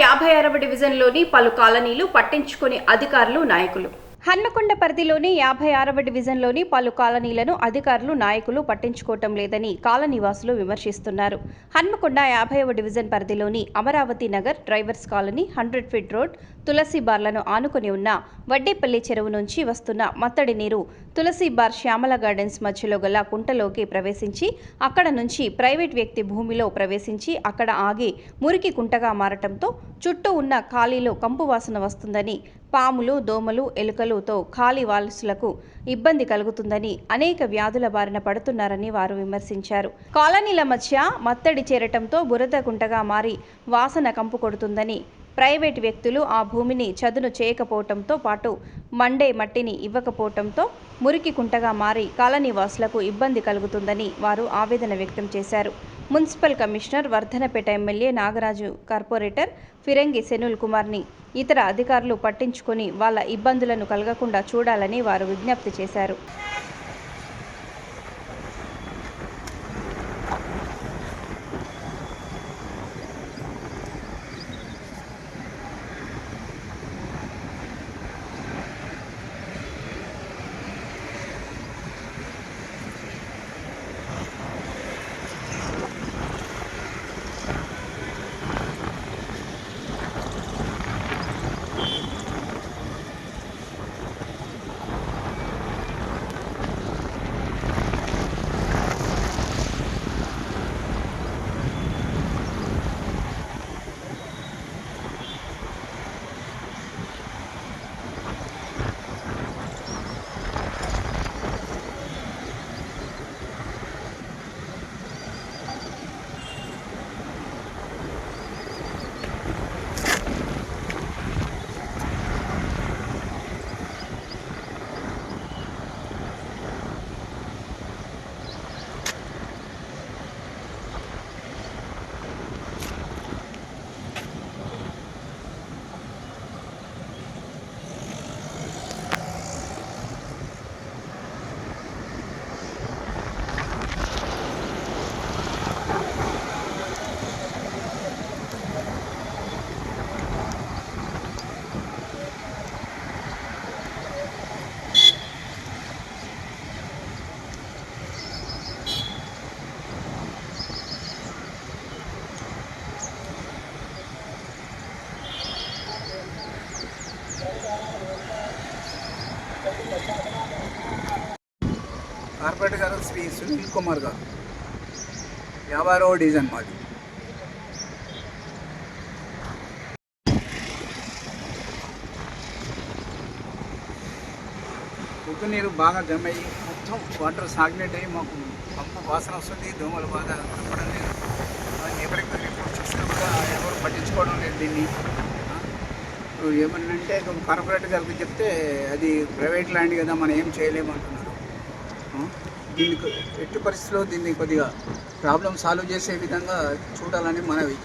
యాభై అరవ డివిజన్లోని పలు కాలనీలు పట్టించుకుని అధికారులు నాయకులు. హన్మకొండ పరిధిలోని యాభై ఆరవ డివిజన్లోని పలు కాలనీలను అధికారులు నాయకులు పట్టించుకోవటం లేదని కాలనీవాసులు విమర్శిస్తున్నారు. హన్మకొండ యాభైవ డివిజన్ పరిధిలోని Amaravati Nagar drivers colony hundred feet road Tulasi బార్లను ఆనుకొని ఉన్న వడ్డేపల్లి చెరువు నుంచి వస్తున్న మత్తడి నీరు తులసి బార్ శ్యామల గార్డెన్స్ మధ్యలో గల కుంటలోకి ప్రవేశించి అక్కడ నుంచి ప్రైవేట్ వ్యక్తి భూమిలో ప్రవేశించి అక్కడ ఆగి మురికి కుంటగా మారటంతో చుట్టూ ఉన్న ఖాళీలో కంపు వాసన వస్తుందని పాములు దోమలు ఎలుకలుతో ఖాళీ వాలసులకు ఇబ్బంది కలుగుతుందని అనేక వ్యాధుల బారిన పడుతున్నారని వారు విమర్శించారు. కాలనీల మధ్య మత్తడి చేరటంతో బురద గుంటగా మారి వాసన కంపు కొడుతుందని ప్రైవేట్ వ్యక్తులు ఆ భూమిని చదును చేయకపోవటంతో పాటు మండే మట్టిని ఇవ్వకపోవటంతో మురికి కుంటగా మారి కాలనీ వాసులకు ఇబ్బంది కలుగుతుందని వారు ఆవేదన వ్యక్తం చేశారు. Municipal commissioner Wardhannapet MLA Nagaraju corporator ఫిరంగి సెనుల్ కుమార్ని ఇతర అధికారులు పట్టించుకొని వాళ్ళ ఇబ్బందులను కలగకుండా చూడాలని వారు విజ్ఞప్తి చేశారు. కార్పొరేటర్ గారు శ్రీ సునీల్ కుమార్ గారు. యాభై డిజైన్ డివిజన్ మాది. ఉప్పు నీరు బాగా జమ అయ్యి మొత్తం వాటర్ సాగ్నేట్ అయ్యి మాకు పంపు వాసన వస్తుంది దోమలు బాగా కనపడం లేదు. ఎవరికి రిపోర్ట్ కూడా ఎవరు పట్టించుకోవడం లేదు దీన్ని. ఆ? ఇప్పుడు ఏమన్నంటే కార్పొరేటర్ గారికి చెప్తే అది ప్రైవేట్ ల్యాండ్ కదా మనం ఏం చేయలేము అంటున్నారు దీనికి ఎట్టి పరిస్థితిలో దీన్ని కొద్దిగా ప్రాబ్లం సాల్వ్ చేసే విధంగా చూడాలని మనవి